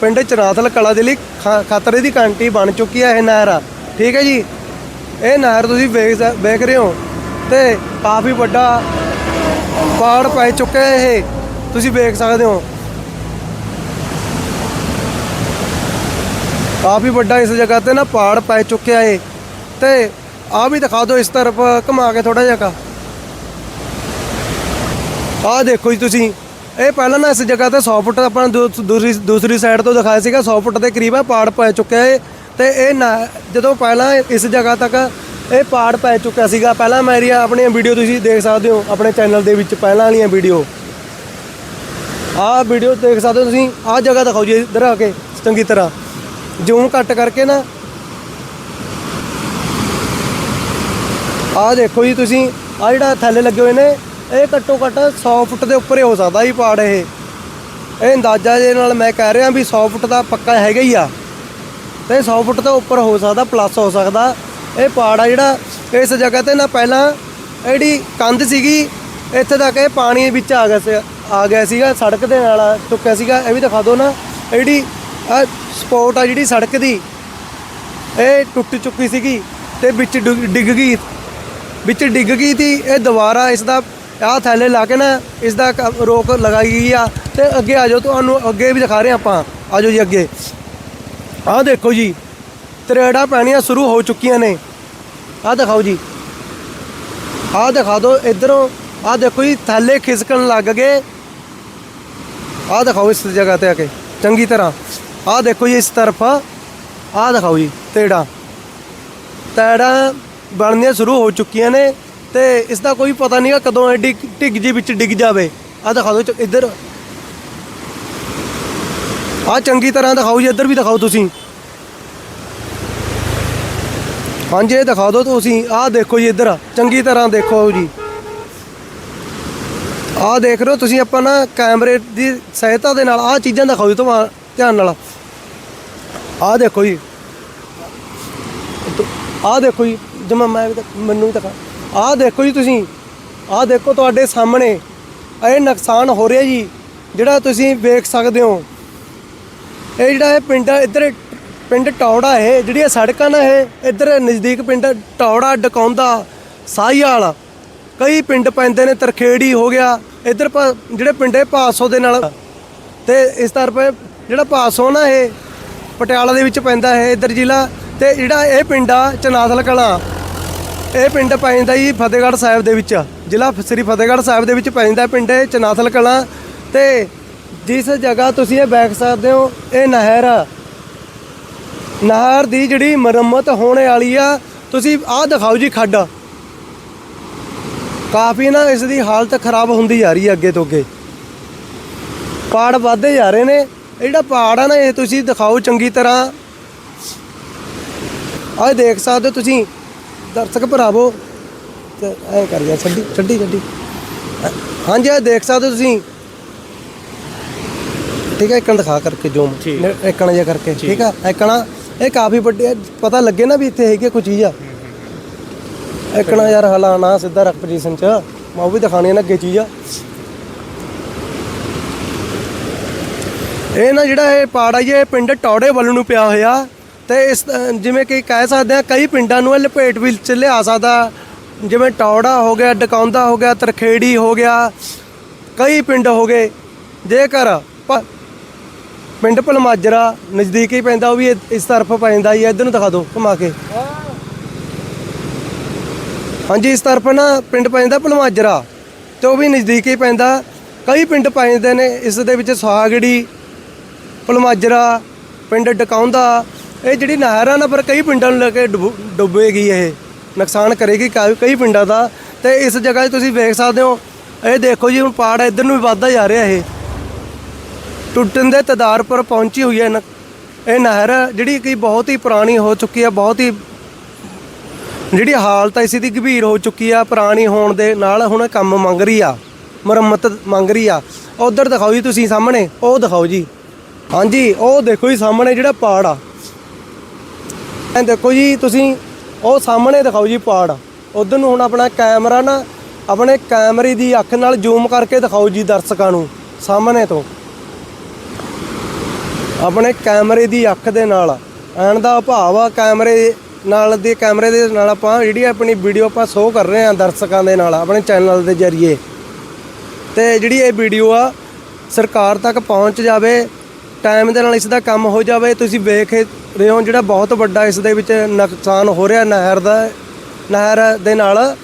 ਪਿੰਡ ਚਰਨਾਥਲ ਕਲਾਂ ਦੇ ਲਈ ਖ- ਖਤਰੇ ਦੀ ਘੰਟੀ ਬਣ ਚੁੱਕੀ ਹੈ ਇਹ ਨਹਿਰ ਠੀਕ ਹੈ ਜੀ? ਇਹ ਨਹਿਰ ਤੁਸੀਂ ਵੇਖ ਵੇਖ ਰਹੇ ਹੋ ਤੇ ਕਾਫੀ ਵੱਡਾ ਪਾੜ ਪੈ ਚੁੱਕਿਆ ਇਹ। ਤੁਸੀਂ ਵੇਖ ਸਕਦੇ ਹੋ। ਕਾਫੀ ਵੱਡਾ ਇਸ ਜਗ੍ਹਾ ਤੇ ਨਾ ਪਾੜ ਪੈ ਚੁੱਕਿਆ ਏ ਤੇ ਆ ਵੀ ਦਿਖਾ ਦਿਓ ਇਸ ਤਰਫ, ਘੁਮਾ ਕੇ ਥੋੜਾ ਜਿਹਾ ਆਹ ਦੇਖੋ ਜੀ ਤੁਸੀਂ। ਇਹ ਪਹਿਲਾਂ ਨਾ ਇਸ ਜਗ੍ਹਾ ਤੇ 100 ਫੁੱਟ ਆਪਾਂ ਦੂ- ਦੂਸਰੀ ਦੂਸਰੀ ਸਾਈਡ ਤੋਂ ਦਿਖਾਇਆ ਸੀਗਾ 100 ਫੁੱਟ ਦੇ ਕਰੀਬ ਆ, ਪਾੜ ਪੈ ਚੁੱਕਿਆ ਏ ਤੇ ਇਹ ਨਾ- ਜਦੋਂ ਪਹਿਲਾਂ ਇਸ ਜਗ੍ਹਾ ਤੱਕ ਇਹ ਪਾੜ ਪੈ ਚੁੱਕਿਆ ਸੀਗਾ, ਪਹਿਲਾਂ ਮੇਰੀ ਆਪਣੀਆਂ ਵੀਡੀਓ ਤੁਸੀਂ ਦੇਖ ਸਕਦੇ ਹੋ, ਆਪਣੇ ਚੈਨਲ ਦੇ ਵਿੱਚ ਪਹਿਲਾਂ ਵਾਲੀਆਂ ਵੀਡੀਓ ਆਹ ਵੀਡੀਓ ਦੇਖ ਸਕਦੇ ਹੋ ਤੁਸੀਂ, ਆਹ ਜਗ੍ਹਾ ਦਿਖਾਓ ਜੀ ਇੱਧਰ ਆ ਕੇ, ਚੰਗੀ ਤਰ੍ਹਾਂ। ਜ਼ੂਮ ਘੱਟ ਕਰਕੇ ਨਾ। ਆਹ ਦੇਖੋ ਜੀ ਤੁਸੀਂ, ਆਹ ਜਿਹੜਾ ਥੱਲੇ ਲੱਗੇ ਹੋਏ ਨੇ ਇਹ ਘੱਟੋ ਘੱਟ 100 ਫੁੱਟ ਦੇ ਉੱਪਰ ਹੀ ਹੋ ਸਕਦਾ ਜੀ ਪਾੜ ਇਹ। ਇਹ ਅੰਦਾਜ਼ਾ ਜੇ ਨਾਲ ਮੈਂ ਕਹਿ ਰਿਹਾ ਵੀ 100 ਫੁੱਟ ਦਾ ਪੱਕਾ ਹੈਗਾ ਹੀ ਆ। ਤੇ 100 ਫੁੱਟ ਤੋਂ ਉੱਪਰ ਹੋ ਸਕਦਾ ਪਲੱਸ ਹੋ ਸਕਦਾ। ਇਹ ਪਾੜ ਆ ਜਿਹੜਾ ਇਸ ਜਗ੍ਹਾ ਤੇ ਨਾ ਪਹਿਲਾਂ ਇਹ ਜਿਹੜੀ ਕੰਧ ਸੀਗੀ, ਇੱਥੇ ਤੱਕ ਇਹ ਪਾਣੀ ਵਿੱਚ ਆ ਗਿਆ ਸੀ, ਆ ਗਿਆ ਸੀਗਾ, ਸੜਕ ਦੇ ਨਾਲ ਟੁੱਕਿਆ ਸੀਗਾ। ਇਹ ਵੀ ਦਿਖਾ ਦਿਓ ਨਾ ਇਹ ਜਿਹੜੀ ਆ ਆ ਜਿਹੜੀ ਸੜਕ ਦੀ, ਇਹ ਟੁੱਟ ਚੁੱਕੀ ਸੀਗੀ ਤੇ ਵਿੱਚ ਡਿੱਗ ਡਿੱਗ ਗਈ। ਵਿੱਚ ਡਿੱਗ ਗਈ ਤੀ ਇਹ ਦੁਬਾਰਾ ਇਸ ਦਾ ਆਹ ਥੈਲੇ ਲਾ ਕੇ ਨਾ ਇਸ ਦਾ ਕ- ਰੋਕ ਲਗਾਈ ਗਈ ਆ ਤੇ ਅੱਗੇ ਆ ਜਾਓ, ਤੁਹਾਨੂੰ ਅੱਗੇ ਵੀ ਦਿਖਾ ਰਹੇ ਹਾਂ ਆਪਾਂ। ਆ ਜਾਓ ਜੀ ਅੱਗੇ। ਆਹ ਦੇਖੋ ਜੀ, ਤਰੇੜਾ ਪੈਣੀਆਂ ਸ਼ੁਰੂ ਹੋ ਚੁੱਕੀਆਂ ਨੇ। ਆਹ ਦਿਖਾਓ ਜੀ। ਆਹ ਦਿਖਾ ਦਿਓ ਇਧਰੋਂ। ਆਹ ਦੇਖੋ ਜੀ, ਥੈਲੇ ਖਿਸਕਣ ਲੱਗ ਗਏ। ਆਹ ਦਿਖਾਓ ਇਸ ਜਗ੍ਹਾ ਤੇ ਆ ਕੇ, ਚੰਗੀ ਤਰ੍ਹਾਂ। ਆਹ ਦੇਖੋ ਜੀ, ਇਸ ਤਰਫ। ਆਹ ਦਿਖਾਓ ਜੀ ਤੇੜਾ ਤੈੜਾਂ ਬਣਨੀਆਂ ਸ਼ੁਰੂ ਹੋ ਚੁੱਕੀਆਂ ਨੇ। ਤੇ ਇਸ ਦਾ ਕੋਈ ਪਤਾ ਨਹੀਂਗਾ ਕਦੋਂ ਐਡੀ ਢਿੱਗ ਜੀ ਵਿੱਚ ਡਿੱਗ ਜਾਵੇ। ਆਹ ਦਿਖਾ ਦਿਓ ਇੱਧਰ। ਆਹ ਚੰਗੀ ਤਰ੍ਹਾਂ ਦਿਖਾਓ ਜੀ, ਇੱਧਰ ਵੀ ਦਿਖਾਓ ਤੁਸੀਂ। ਹਾਂਜੀ, ਇਹ ਦਿਖਾ ਦਿਓ ਤੁਸੀਂ। ਆਹ ਦੇਖੋ ਜੀ ਇੱਧਰ। ਚੰਗੀ ਤਰ੍ਹਾਂ ਦੇਖੋ ਜੀ। ਆਹ ਦੇਖ ਰਹੇ ਹੋ ਤੁਸੀਂ ਆਪਾਂ ਨਾ ਕੈਮਰੇ ਦੀ ਸਹਾਇਤਾ ਦੇ ਨਾਲ ਆਹ ਚੀਜ਼ਾਂ ਦਿਖਾਓ ਜੀ ਤੁਹਾਨੂੰ ਧਿਆਨ ਨਾਲ। ਆਹ ਦੇਖੋ ਜੀ। ਆਹ ਦੇਖੋ ਜੀ, ਜਮਾ ਮੈਂ ਮੈਨੂੰ ਦਿਖਾ ਆਹ ਦੇਖੋ ਜੀ ਤੁਸੀਂ, ਆਹ ਦੇਖੋ ਤੁਹਾਡੇ ਸਾਹਮਣੇ, ਇਹ ਨੁਕਸਾਨ ਹੋ ਰਿਹਾ ਜੀ, ਜਿਹੜਾ ਤੁਸੀਂ ਵੇਖ ਸਕਦੇ ਹੋ। ਇਹ ਜਿਹੜਾ ਇਹ ਪਿੰਡ ਇੱਧਰ ਪਿੰਡ ਟੌੜਾ ਹੈ, ਜਿਹੜੀਆਂ ਸੜਕਾਂ ਨਾ ਇਹ, ਇੱਧਰ ਨਜ਼ਦੀਕ ਪਿੰਡ ਟੌੜਾ, ਡਕੌਂਦਾ ਸਾਹੀਵਾਲ ਕਈ ਪਿੰਡ ਪੈਂਦੇ ਨੇ, ਤਰਖੇੜੀ ਹੋ ਗਿਆ, ਇੱਧਰ ਪਾ- ਜਿਹੜੇ ਪਿੰਡੇ ਪਾਸੋ ਦੇ ਨਾਲ, ਤੇ ਇਸ ਤਰ੍ਹਾਂ ਪੇ ਜਿਹੜਾ ਪਾਸੋ ਨਾ ਇਹ, ਪਟਿਆਲਾ ਦੇ ਵਿੱਚ ਪੈਂਦਾ ਹੈ, ਇੱਧਰ ਜ਼ਿਲ੍ਹਾ, ਤੇ ਜਿਹੜਾ ਇਹ ਪਿੰਡ ਆ, ਚਨਾਥਲ ਕਲਾਂ ਇਹ ਪਿੰਡ ਪੈਂਦਾ ਜੀ ਫਤਿਹਗੜ੍ਹ ਸਾਹਿਬ ਦੇ ਵਿੱਚ। ਜ਼ਿਲ੍ਹਾ ਸ੍ਰੀ ਫਤਿਹਗੜ੍ਹ ਸਾਹਿਬ ਦੇ ਵਿੱਚ ਪੈਂਦਾ ਪਿੰਡ ਚਨਾਥਲ ਕਲਾਂ। ਤੇ ਜਿਸ ਜਗ੍ਹਾ ਤੁਸੀਂ ਇਹ ਵੇਖ ਸਕਦੇ ਹੋ, ਇਹ ਨਹਿਰ ਆ। ਨਹਿਰ ਦੀ ਜਿਹੜੀ ਮੁਰੰਮਤ ਹੋਣੇ ਵਾਲੀ ਆ, ਤੁਸੀਂ ਆਹ ਦਿਖਾਓ ਜੀ ਖੱਡ। ਕਾਫੀ ਨਾ ਇਸ ਦੀ ਹਾਲਤ ਖਰਾਬ ਹੁੰਦੀ ਜਾ ਰਹੀ ਹੈ ਅੱਗੇ ਤੋਂ ਅੱਗੇ। ਪਾੜ ਵੱਧਦੇ ਜਾ ਰਹੇ ਨੇ। ਇਹ ਜਿਹੜਾ ਪਾੜ ਆ ਨਾ, ਇਹ ਤੁਸੀਂ ਦਿਖਾਓ ਚੰਗੀ ਤਰ੍ਹਾਂ। ਆਹ ਦੇਖ ਸਕਦੇ ਹੋ ਤੁਸੀਂ ਦਰਸ਼ਕ ਭਰਾਵੋ ਤੇ ਐ ਕਰ ਗਿਆ ਛੱਡੀ ਛੱਡੀ ਛੱਡੀ। ਹਾਂਜੀ ਇਹ ਦੇਖ ਸਕਦੇ ਤੁਸੀਂ। ਠੀਕ ਹੈ ਇੱਕਣ ਦਿਖਾ ਕਰਕੇ ਜੂਮ ਇੱਕਣ ਜਿਹਾ ਕਰਕੇ। ਠੀਕ। ਆ ਇੱਕਣਾ ਇਹ ਕਾਫੀ ਵੱਡੀ ਪਤਾ ਲੱਗੇ ਨਾ ਵੀ ਇੱਥੇ ਹੈਗੀ ਕੋਈ ਚੀਜ਼ ਆ। ਇੱਕਣਾ ਯਾਰ ਹਲਾਣਾ ਸਿੱਧਾ ਰੱਖ ਪੋਜੀਸ਼ਨ ਚ। ਮੈਂ ਉਹ ਵੀ ਦਿਖਾਣੀ ਨਾ ਅੱਗੇ ਚੀਜ਼ ਆ। ਇਹ ਨਾ ਜਿਹੜਾ ਇਹ ਪਾੜ ਆ ਇਹ ਪਿੰਡ ਟੌੜੇ ਵੱਲ ਨੂੰ ਪਿਆ ਹੋਇਆ। ਤੇ ਇਸ ਜਿਵੇਂ ਕਿ ਕਹਿ ਸਕਦੇ ਆ ਕਈ ਪਿੰਡਾਂ ਨੂੰ ਇਹ ਲਪੇਟ ਵਿੱਚ ਲਿਆ ਸਕਦਾ। ਜਿਵੇਂ ਟੌੜਾ ਹੋ ਗਿਆ ਡਕਾਉਂਦਾ ਹੋ ਗਿਆ, ਤਰਖੇੜੀ ਹੋ ਗਿਆ, ਕਈ ਪਿੰਡ ਹੋ ਗਏ। ਜੇਕਰ ਪਿੰਡ ਭਲਮਾਜਰਾ ਨਜ਼ਦੀਕ ਹੀ ਪੈਂਦਾ, ਉਹ ਵੀ ਇਸ ਤਰਫ ਪੈਂਦਾ ਹੀ ਇੱਧਰ ਨੂੰ ਦਿਖਾ ਦਿਓ, ਘੁਮਾ ਕੇ। ਹਾਂਜੀ, ਇਸ ਤਰਫ ਨਾ ਪਿੰਡ ਪੈਂਦਾ ਭਲਮਾਜਰਾ ਤੇ ਉਹ ਵੀ ਨਜ਼ਦੀਕ ਹੀ ਪੈਂਦਾ। ਕਈ ਪਿੰਡ ਪੈਂਦੇ ਨੇ, ਇਸ ਦੇ ਵਿੱਚ ਸੁਹਾਗੜੀ ਭਲਮਾਜਰਾ, ਪਿੰਡ ਡਕਾਉਂਦਾ ਇਹ ਜਿਹੜੀ ਨਹਿਰ ਆ ਨਾ ਪਰ ਕਈ ਪਿੰਡਾਂ ਨੂੰ ਲੈ ਕੇ ਡੁੱਬ- ਡੁੱਬੇਗੀ ਇਹ। ਨੁਕਸਾਨ ਕਰੇਗੀ ਕਈ ਕਈ ਪਿੰਡਾਂ ਦਾ। ਤੇ ਇਸ ਜਗ੍ਹਾ 'ਤੇ ਤੁਸੀਂ ਵੇਖ ਸਕਦੇ ਹੋ, ਇਹ ਦੇਖੋ ਜੀ, ਹੁਣ ਪਾੜ ਇੱਧਰ ਨੂੰ ਵੀ ਵੱਧਦਾ ਜਾ ਰਿਹਾ ਇਹ। ਟੁੱਟਣ ਦੇ ਤਦਾਰ ਪਰ ਪਹੁੰਚੀ ਹੋਈ ਹੈ ਨ- ਇਹ ਨਹਿਰ, ਜਿਹੜੀ ਕਿ ਬਹੁਤ ਹੀ ਪੁਰਾਣੀ ਹੋ ਚੁੱਕੀ ਹੈ ਬਹੁਤ ਹੀ ਜਿਹੜੀ ਹਾਲਤ ਹੈ ਇਸ ਦੀ ਗੰਭੀਰ ਹੋ ਚੁੱਕੀ ਆ, ਪੁਰਾਣੀ ਹੋਣ ਦੇ ਨਾਲ ਹੁਣ ਕੰਮ ਮੰਗ ਰਹੀ ਆ, ਮੁਰੰਮਤ ਮੰਗ ਰਹੀ ਆ। ਉਧਰ ਦਿਖਾਓ ਜੀ ਤੁਸੀਂ ਸਾਹਮਣੇ, ਉਹ ਦਿਖਾਓ ਜੀ। ਹਾਂਜੀ, ਉਹ ਦੇਖੋ ਜੀ ਸਾਹਮਣੇ ਜਿਹੜਾ ਪਾੜ ਆ। ਇਹ ਦੇਖੋ ਜੀ, ਤੁਸੀਂ ਉਹ ਸਾਹਮਣੇ ਦਿਖਾਓ ਜੀ ਪਾੜ ਉਧਰ ਨੂੰ ਹੁਣ ਆਪਣਾ ਕੈਮਰਾ ਨਾ, ਆਪਣੇ ਕੈਮਰੇ ਦੀ ਅੱਖ ਨਾਲ ਜ਼ੂਮ ਕਰਕੇ ਦਿਖਾਓ ਜੀ ਦਰਸ਼ਕਾਂ ਨੂੰ, ਸਾਹਮਣੇ ਤੋਂ। ਆਪਣੇ ਕੈਮਰੇ ਦੀ ਅੱਖ ਦੇ ਨਾਲ, ਐਨ ਦਾ ਭਾਵ ਆ ਕੈਮਰੇ ਨਾਲ ਦੇ, ਕੈਮਰੇ ਦੇ ਨਾਲ ਆਪਾਂ ਜਿਹੜੀ ਆਪਣੀ ਵੀਡੀਓ ਆਪਾਂ ਸ਼ੋਅ ਕਰ ਰਹੇ ਹਾਂ ਦਰਸ਼ਕਾਂ ਦੇ ਨਾਲ, ਆਪਣੇ ਚੈਨਲ ਦੇ ਜ਼ਰੀਏ। ਤੇ ਜਿਹੜੀ ਇਹ ਵੀਡੀਓ ਆ, ਸਰਕਾਰ ਤੱਕ ਪਹੁੰਚ ਜਾਵੇ ਟਾਈਮ ਦੇ ਨਾਲ ਇਸ ਦਾ ਕੰਮ ਹੋ ਜਾਵੇ, ਤੁਸੀਂ ਵੇਖ ਰਹੇ ਹੋ ਜਿਹੜਾ ਬਹੁਤ ਵੱਡਾ ਇਸ ਦੇ ਵਿੱਚ ਨੁਕਸਾਨ ਹੋ ਰਿਹਾ ਨਹਿਰ ਦਾ, ਨਹਿਰ ਦੇ ਨਾਲ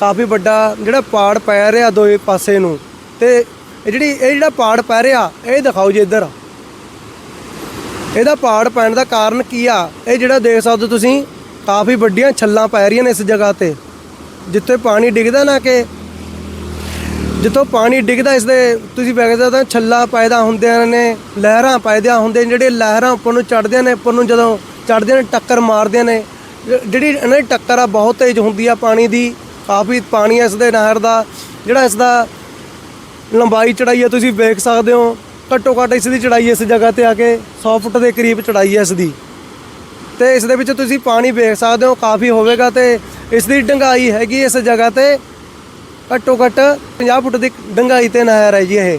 ਕਾਫੀ ਵੱਡਾ ਜਿਹੜਾ ਪਾੜ ਪੈ ਰਿਹਾ ਦੋਏ ਪਾਸੇ ਨੂੰ। ਤੇ ਇਹ ਜਿਹੜੀ, ਇਹ ਜਿਹੜਾ ਪਾੜ ਪੈ ਰਿਹਾ, ਇਹ ਦਿਖਾਓ ਜੀ ਇੱਧਰ। ਇਹਦਾ ਪਾੜ ਪੈਣ ਦਾ ਕਾਰਨ ਕੀ ਆ? ਇਹ ਜਿਹੜਾ ਦੇਖ ਸਕਦੇ ਹੋ ਤੁਸੀਂ, ਕਾਫੀ ਵੱਡੀਆਂ ਛੱਲਾਂ ਪੈ ਰਹੀਆਂ ਨੇ ਇਸ ਜਗ੍ਹਾ ਤੇ। ਜਿੱਥੇ ਪਾਣੀ ਡਿੱਗਦਾ ਨਾ ਕਿ ਜਿੱਥੋਂ ਪਾਣੀ ਡਿੱਗਦਾ ਇਸ ਦੇ ਤੁਸੀਂ ਵੇਖ ਸਕਦੇ ਹੋ ਛੱਲਾ ਪੈਦਾ ਹੁੰਦਿਆਂ ਨੇ, ਲਹਿਰਾਂ ਪੈਦਾ ਹੁੰਦੇ ਨੇ, ਜਿਹੜੇ ਲਹਿਰਾਂ ਉੱਪਰ ਨੂੰ ਚੜ੍ਹਦੀਆਂ ਨੇ, ਉੱਪਰ ਨੂੰ ਜਦੋਂ ਚੜ੍ਹਦੀਆਂ ਨੇ, ਟੱਕਰ ਮਾਰਦੀਆਂ ਨੇ ਜਿਹੜੀ ਇਹਨਾਂ ਦੀ ਟੱਕਰ ਆ, ਬਹੁਤ ਤੇਜ਼ ਹੁੰਦੀ ਆ ਪਾਣੀ ਦੀ, ਕਾਫੀ ਪਾਣੀ ਆ ਇਸ ਦੇ ਨਹਿਰ ਦਾ, ਜਿਹੜਾ ਇਸ ਦਾ ਲੰਬਾਈ ਚੜਾਈ ਆ, ਤੁਸੀਂ ਵੇਖ ਸਕਦੇ ਹੋ, ਘੱਟੋ ਘੱਟ ਇਸ ਦੀ ਚੜਾਈ ਇਸ ਜਗ੍ਹਾ ਤੇ ਆ ਕੇ 100 ਫੁੱਟ ਦੇ ਕਰੀਬ ਚੜਾਈ ਹੈ ਇਸ ਦੀ ਤੇ ਇਸ ਦੇ ਵਿੱਚ ਤੁਸੀਂ ਪਾਣੀ ਵੇਖ ਸਕਦੇ ਹੋ, ਕਾਫੀ ਹੋਵੇਗਾ ਤੇ ਇਸ ਦੀ ਡੰਗਾਈ ਹੈਗੀ ਇਸ ਜਗ੍ਹਾ ਤੇ ਘੱਟੋ ਘੱਟ 50 ਫੁੱਟ ਦੀ ਡੰਗਾਈ ਤੇ ਨਹਿਰ ਹੈ ਜੀ ਇਹ।